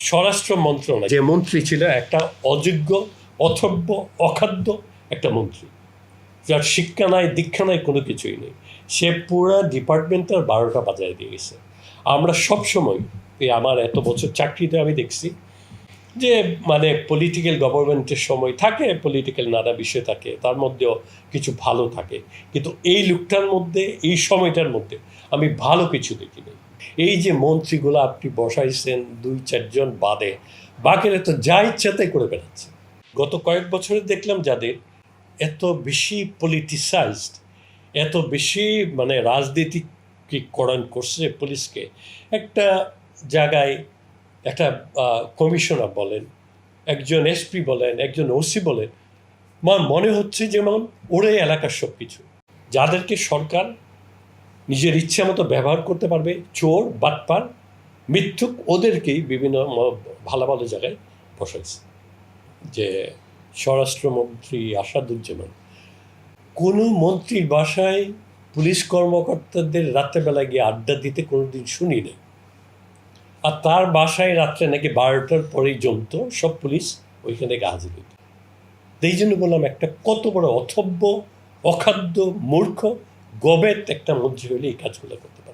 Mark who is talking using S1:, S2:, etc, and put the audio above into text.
S1: স্বরাষ্ট্র মন্ত্রণালয়। যে মন্ত্রী ছিল, একটা অযোগ্য, অথব্য, অখাদ্য একটা মন্ত্রী। যার শিক্ষা নাই, দীক্ষা নাই, কোনো কিছুই নেই। সে পুরো ডিপার্টমেন্টের বারোটা বাজায় দিয়ে গেছে। আমরা সবসময়, এই আমার এত বছর চাকরিতে আমি দেখছি, যে মানে পলিটিক্যাল গভর্নমেন্টের সময় থাকে পলিটিক্যাল নানা বিষয় থাকে, তার মধ্যেও কিছু ভালো থাকে। কিন্তু এই লুকটার মধ্যে, এই সময়টার মধ্যে আমি ভালো কিছু দেখিনি। এই যে মন্ত্রীগুলো আপনি বসাইছেন দুই, চারজন বাদে, বাকিরা তো যা ইচ্ছা তাই করে বেড়াচ্ছে। গত কয়েক বছরে দেখলাম যাদের এত বেশি পলিটিসাইজড এত বেশি মানে রাজনীতিকরণ করছে পুলিশকে, একটা জায়গায় একটা কমিশনার বলেন, একজন এসপি বলেন, একজন ওসি বলেন মনে হচ্ছে যেমন ওরে এলাকার সব কিছু যাদেরকে সরকার নিজের ইচ্ছে মতো ব্যবহার করতে পারবে, চোর, বাটপার, মিথ্যুক, ওদেরকেই বিভিন্ন ভালো ভালো জায়গায় বসাইছে। যে স্বরাষ্ট্রমন্ত্রী আসাদুজ্জামান, কোনো মন্ত্রীর বাসায় পুলিশ কর্মকর্তাদের রাত্রেবেলা গিয়ে আড্ডা দিতে কোনো দিন শুনি নাই। আর তার বাসায় রাত্রে নাকি বারোটার পরেই জমতো, সব পুলিশ ওইখানে গিয়ে হাজির হইত। এই জন্য বললাম একটা কত বড় অথব্য, অখাদ্য, মূর্খ গবেত একটা মন্ত্রী হলে এই কাজগুলো করতে।